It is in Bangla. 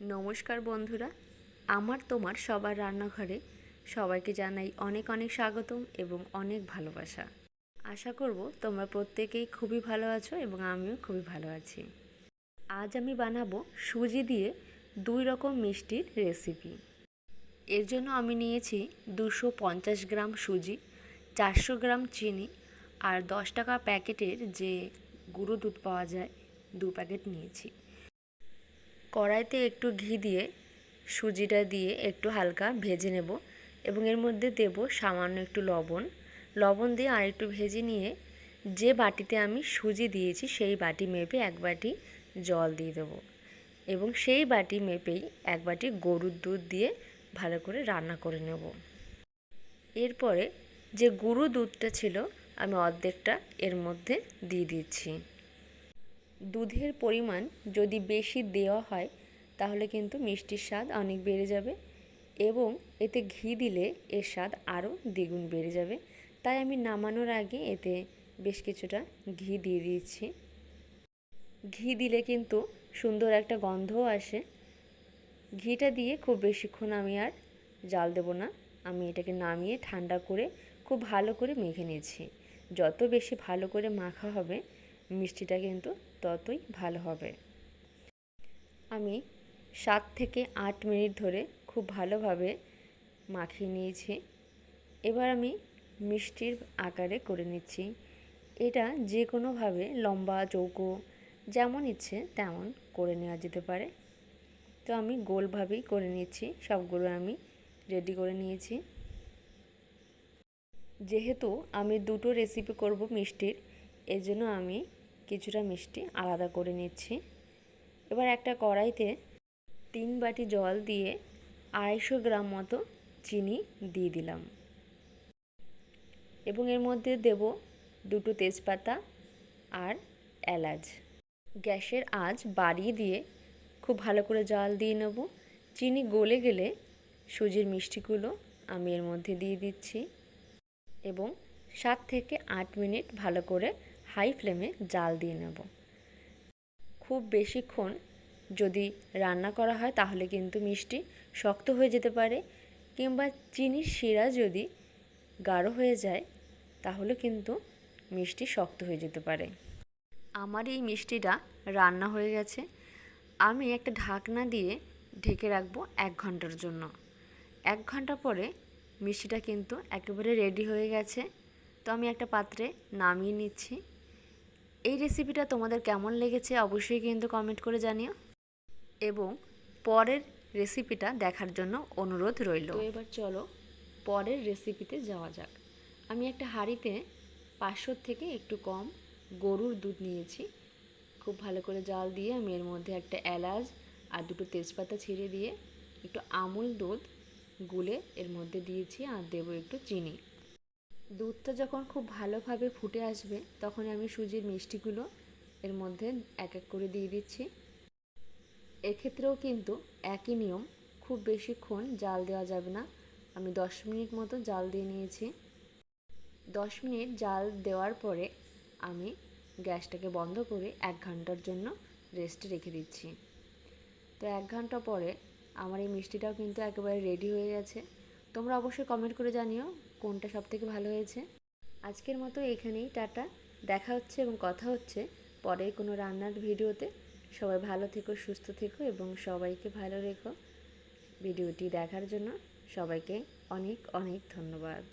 নমস্কার বন্ধুরা, আমার তোমার সবার রান্নাঘরে সবাইকে জানাই অনেক অনেক স্বাগতম এবং অনেক ভালোবাসা। আশা করব তোমরা প্রত্যেকেই খুবই ভালো আছো এবং আমিও খুবই ভালো আছি। আজ আমি বানাবো সুজি দিয়ে দুই রকম মিষ্টির রেসিপি। এর জন্য আমি নিয়েছি দুশো পঞ্চাশ গ্রাম সুজি, চারশো গ্রাম চিনি আর দশ টাকা প্যাকেটের যে গুঁড়ো দুধ পাওয়া যায়, দু প্যাকেট নিয়েছি। কড়াইতে একটু ঘি দিয়ে, সুজিটা দিয়ে একটু হালকা ভেজে নেব এবং এর মধ্যে দেব সামান্য একটু লবণ। লবণ দিয়ে আর একটু ভেজে নিয়ে যে বাটিতে আমি সুজি দিয়েছি সেই বাটি মেপে এক বাটি জল দিয়ে দেবো এবং সেই বাটি মেপেই এক বাটি গরুর দুধ দিয়ে ভালো করে রান্না করে নেব। এরপরে যে গুঁড়ো দুধটা ছিল, আমি অর্ধেকটা এর মধ্যে দিয়ে দিচ্ছি। দুধের পরিমাণ যদি বেশি দেওয়া হয়, তাহলে কিন্তু মিষ্টির স্বাদ অনেক বেড়ে যাবে এবং এতে ঘি দিলে এর স্বাদ আরও দ্বিগুণ বেড়ে যাবে। তাই আমি নামানোর আগে এতে বেশ কিছুটা ঘি দিয়ে দিয়েছি। ঘি দিলে কিন্তু সুন্দর একটা গন্ধও আসে। ঘিটা দিয়ে খুব বেশিক্ষণ আমি আর জাল দেবো না। আমি এটাকে নামিয়ে ঠান্ডা করে খুব ভালো করে মেখে নিয়েছি। যত বেশি ভালো করে মাখা হবে মিষ্টিটা কিন্তু ততই ভালো হবে। আমি সাত থেকে আট মিনিট ধরে খুব ভালোভাবে মাখিয়ে নিয়েছি। এবার আমি মিষ্টির আকারে করে নিচ্ছি। এটা যে কোনোভাবে লম্বা, চৌকো, যেমন ইচ্ছে তেমন করে নেওয়া যেতে পারে। তো আমি গোলভাবেই করে নিচ্ছি, সবগুলো আমি রেডি করে নিয়েছি। যেহেতু আমি দুটো রেসিপি করব মিষ্টির এর জন্য আমি কিছুটা মিষ্টি আলাদা করে নিচ্ছি। এবার একটা কড়াইতে তিন বাটি জল দিয়ে আড়াইশো গ্রাম মতো চিনি দিয়ে দিলাম। এবং এর মধ্যে দেব দুটো তেজপাতা আর এলাচ। গ্যাসের আঁচ বাড়িয়ে দিয়ে খুব ভালো করে জল দিয়ে নেব। চিনি গলে গেলে সুজির মিষ্টিগুলো আমি এর মধ্যে দিয়ে দিচ্ছি। এবং সাত থেকে আট মিনিট ভালো করে হাই ফ্লেমে জাল দিয়ে নেব। খুব বেশিক্ষণ যদি রান্না করা হয় তাহলে কিন্তু মিষ্টি শক্ত হয়ে যেতে পারে কিংবা চিনির শিরা যদি গাঢ় হয়ে যায় তাহলে কিন্তু মিষ্টি শক্ত হয়ে যেতে পারে। আমার এই মিষ্টিটা রান্না হয়ে গেছে। আমি একটা ঢাকনা দিয়ে ঢেকে রাখব এক ঘণ্টার জন্য। এক ঘণ্টা পরে মিষ্টিটা কিন্তু একেবারে রেডি হয়ে গেছে। তো আমি একটা পাত্রে নামিয়ে নিচ্ছি। এই রেসিপিটা তোমাদের কেমন লেগেছে অবশ্যই কিন্তু কমেন্ট করে জানিও। এবং পরের রেসিপিটা দেখার জন্য অনুরোধ রইল। এবার চলো পরের রেসিপিতে যাওয়া যাক। আমি একটা হাঁড়িতে পাঁচশোর থেকে একটু কম গরুর দুধ নিয়েছি। খুব ভালো করে জাল দিয়ে আমি এর মধ্যে একটা এলাচ আর দুটো তেজপাতা ছিঁড়ে দিয়ে একটু আমুল দুধ গুলে এর মধ্যে দিয়েছি আর দেবো একটু চিনি। দুধটা যখন খুব ভালোভাবে ফুটে আসবে, তখন আমি সুজির মিষ্টিগুলো এর মধ্যে এক এক করে দিয়ে দিচ্ছি। এক্ষেত্রেও কিন্তু একই নিয়ম, খুব বেশিক্ষণ জাল দেওয়া যাবে না। আমি দশ মিনিট মতো জাল দিয়ে নিয়েছি। দশ মিনিট জাল দেওয়ার পরে আমি গ্যাসটাকে বন্ধ করে এক ঘণ্টার জন্য রেস্টে রেখে দিচ্ছি। তো এক ঘণ্টা পরে আমার এই মিষ্টিটাও কিন্তু একেবারে রেডি হয়ে গেছে। তোমরা অবশ্যই কমেন্ট করে জানিও কোনটা সব থেকে ভালো হয়েছে? আজকের মতো এখানেই, টাটা। দেখা হচ্ছে এবং কথা হচ্ছে পরে কোনো রান্নার ভিডিওতে। সবাই ভালো থেকো, সুস্থ থেকো এবং সবাইকে ভালো রেখো। ভিডিওটি দেখার জন্য সবাইকে অনেক অনেক ধন্যবাদ।